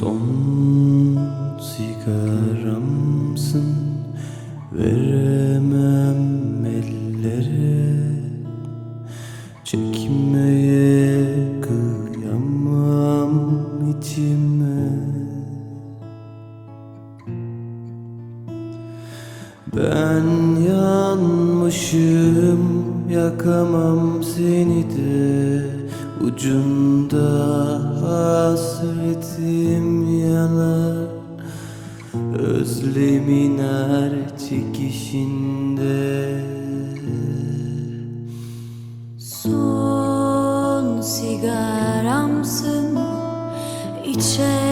Son sigaramsın Veremem ellere. Çekmeye kıyamam içime. Ben yanmışım Yakamam seni de. Ucunda hasretim yanar. Özlemin her çekişinde. Son sigaramsın. İçemem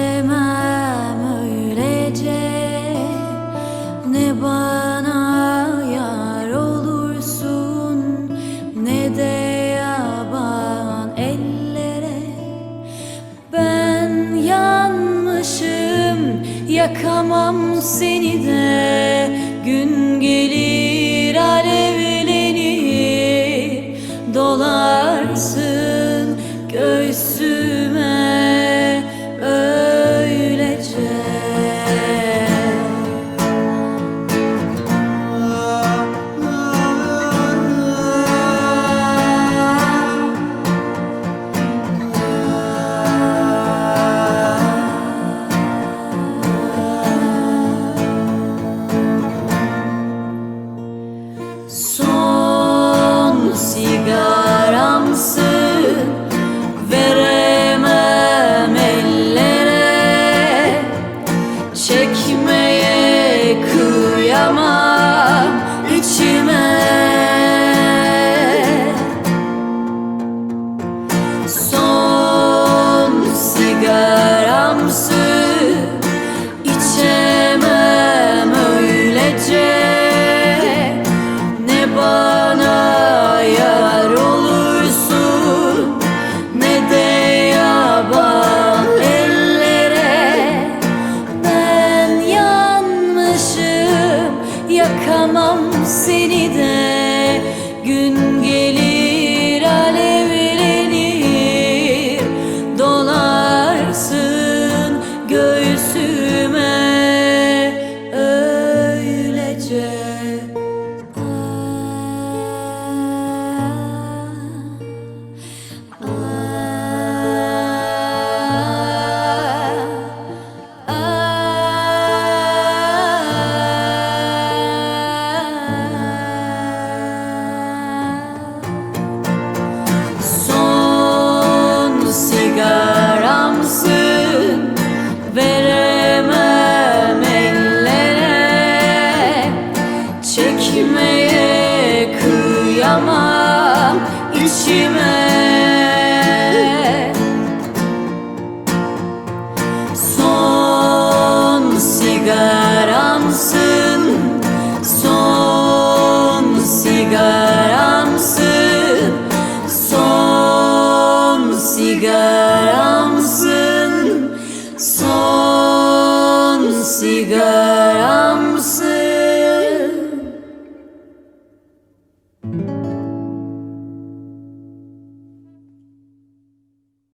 yakamam seni de Gün gelir alevlenir Dolarsın sigaramsın yakamam seni de Gün Son